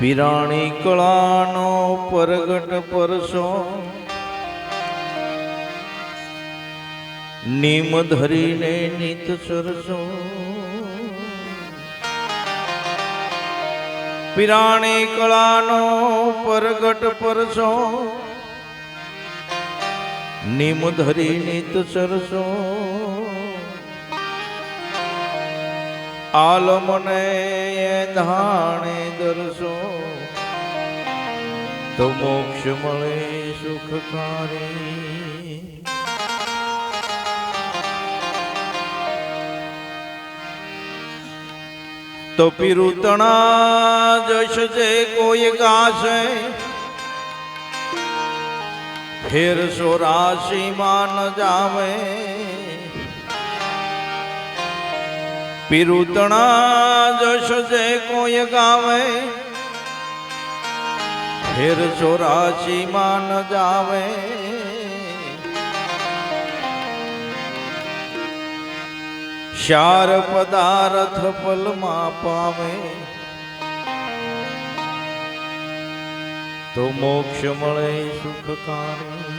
પિરાણી કળાનો પરગટ પરસો. નિમ ધરીને નિત સરસો. પિરાણી કળાનો પરગટ પરસો. નિમ ધરી નિત સરસો. આલમને ધાણે દરસો. તો મોક્ષ મળે સુખકારી. તો પિરુતણા જશ કોઈ ગાશે ફેર સોરાશીમાં ન જાવે. પિરુતણા જશ જે કોઈ ગાવે, ફેર ચોરાશીમાં ન જાવે. શાર પદાર્થ પલમાં પામે તો મોક્ષ મળે સુખકારી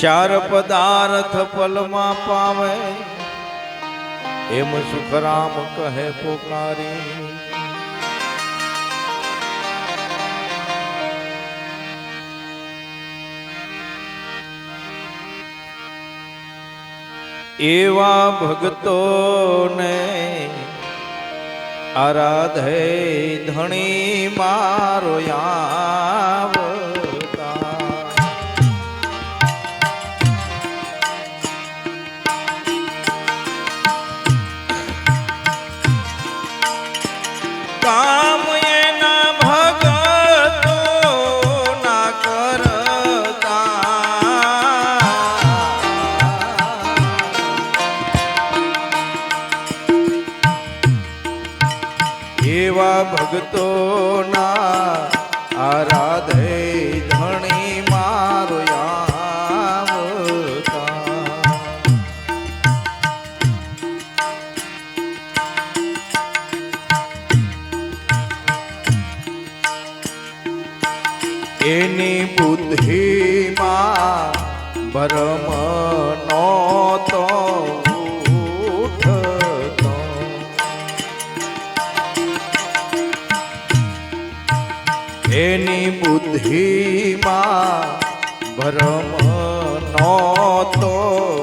શાર પદાર્થ પલમાં પાવે એમ સુખરામ કહે પોકારી. એવા ભક્તોને આરાધે ધણી મારો આવતા એવા ના. આરાધે ધણી મારો એની બુદ્ધિમાં ભરમ નોતો એની બુદ્ધિમાં ભરમ નોતો ઉઠતો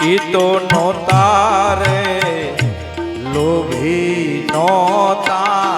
એ તો નોતા રે લોભી નોતા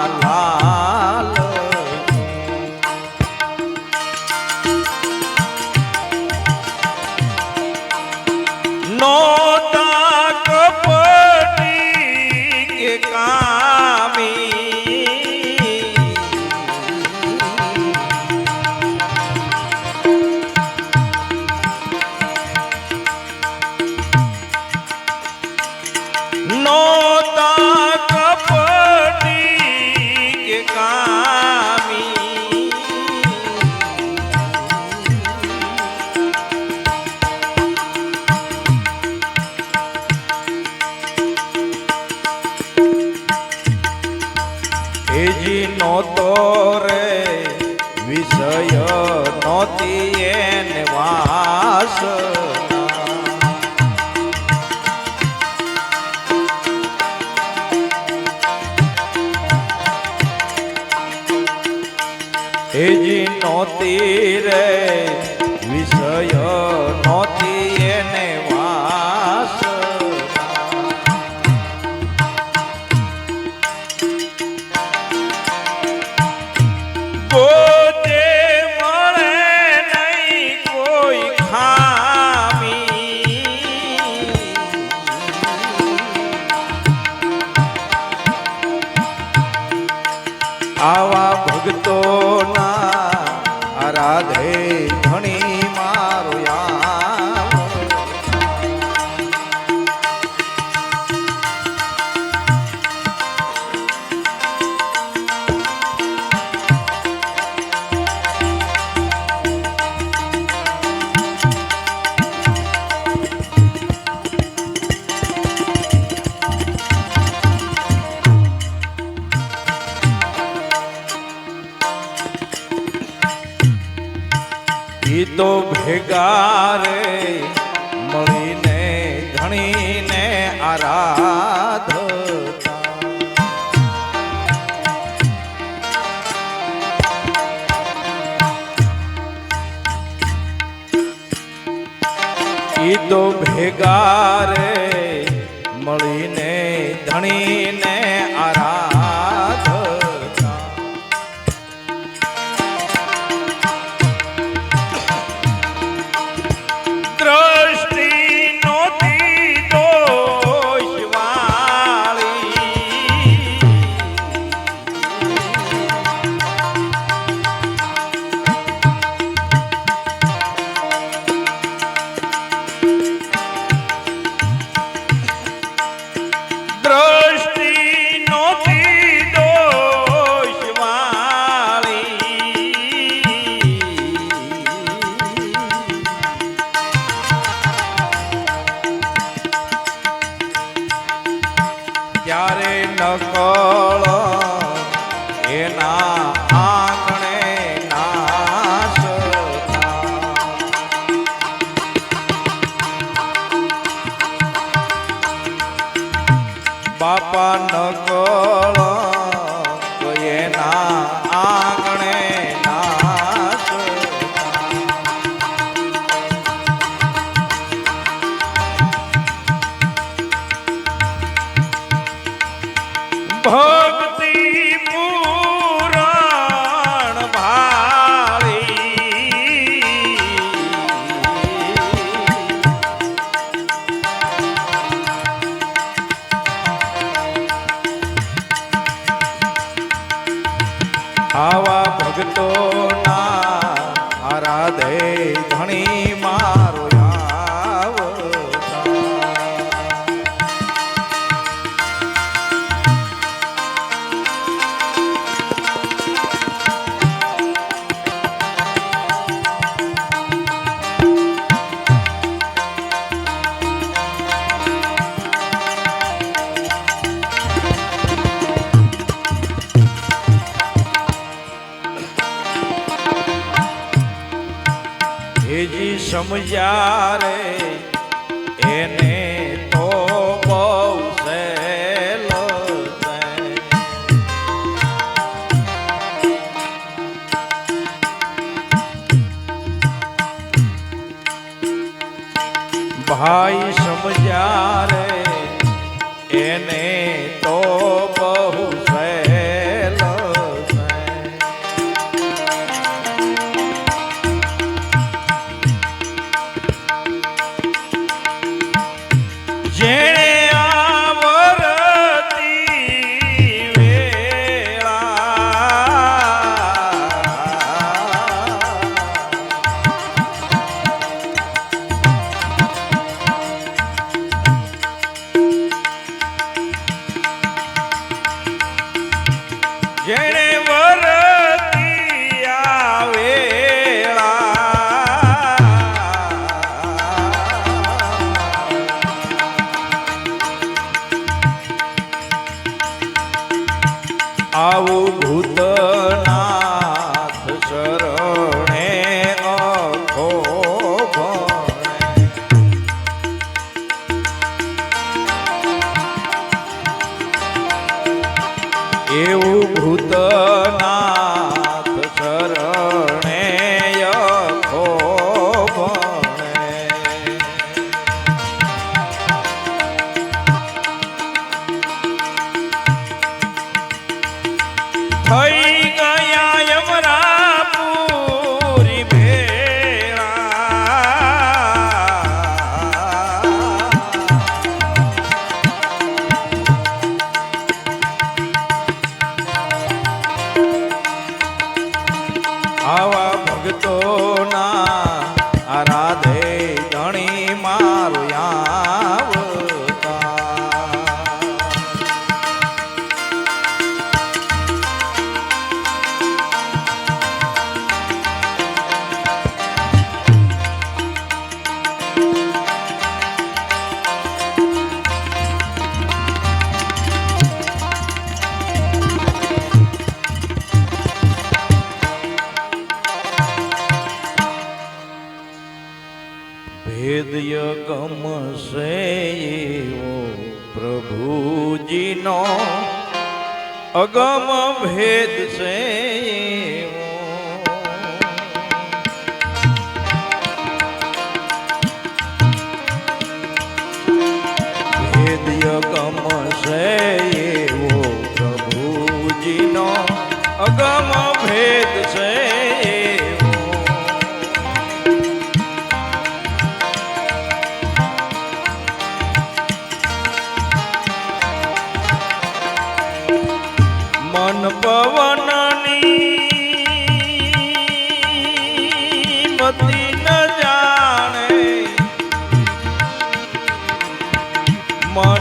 એજી નોતી રે વિષય નોતી ને આરાધતા. ઈ તો ભેગા રે મળીને ધણીને સમજ્યા રે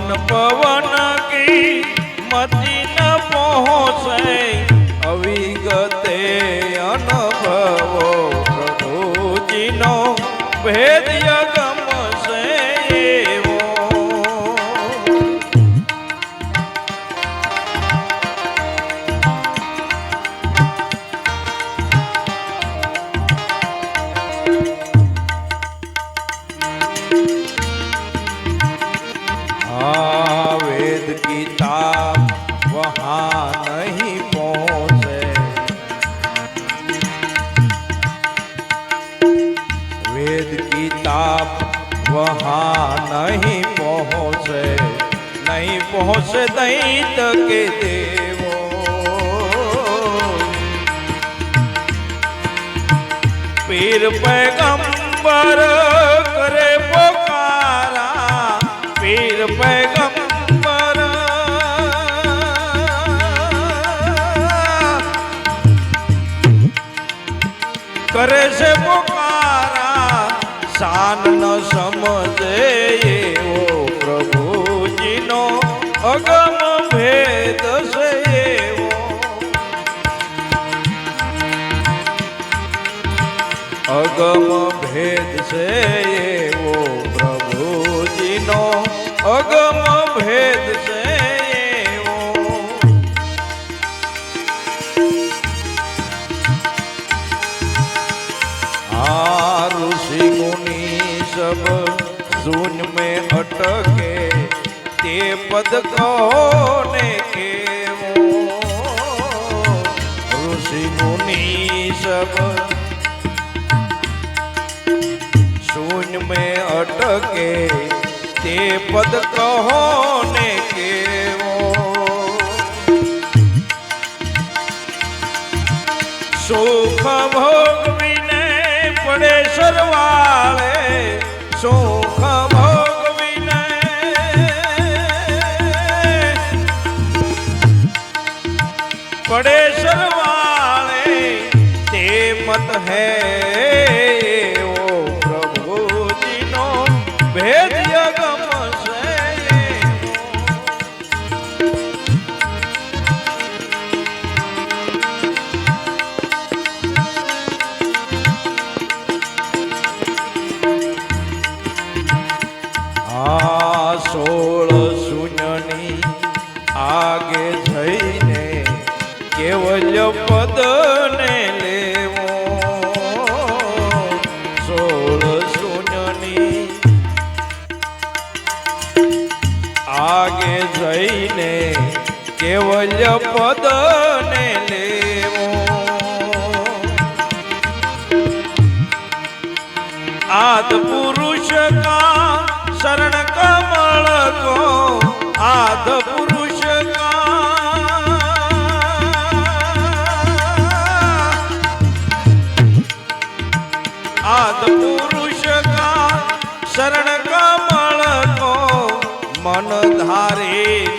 પવન गीता वहाँ नहीं पहुँचे वेद किताब वहाँ नहीं पहुँचे नहीं पहुँचे दैत के देवो पीर पैगंबर કરે છે પોકારા, શાન ન સમજે એવો પ્રભુજીનો અગમ ભેદ છે એવો. અગમ ભેદ છે सब सुन में अटके ते पद कौने के ऋषि मुनि सब सुन में अटके ते पद कहोने के सुख भोग भी नहीं पड़े सरवाले હે ઓ પ્રભુજીનો ગમશે આ સોળ શૂન્યની આગે જઈને કેવલ પદ આદ પુરુષ કા શરણ કમળ કો મન ધારીને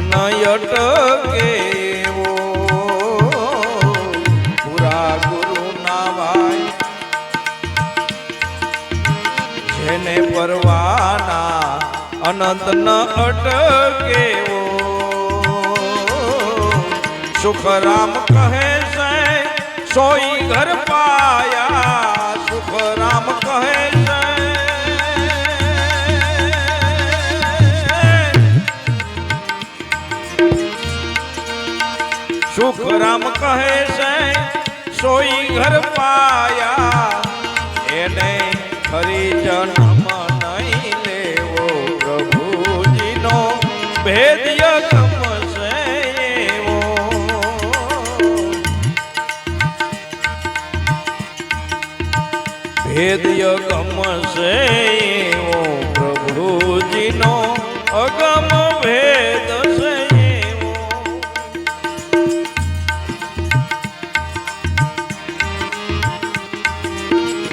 ન અટકે એવો. પૂરા ગુરુના ભાઈ જેને પરવાના અનંત ન અટકે એવો. સુખરામ કહે સોઈ ઘર પાયા સુખરામ કહે છે, સોઈ ઘર પાયા. એને ફરી જન્મ નહીં લેવો પ્રભુજીનો ભેદ્ય ગમશે એવો. ભેદ્ય ગમશે એવો પ્રભુજીનો, અગ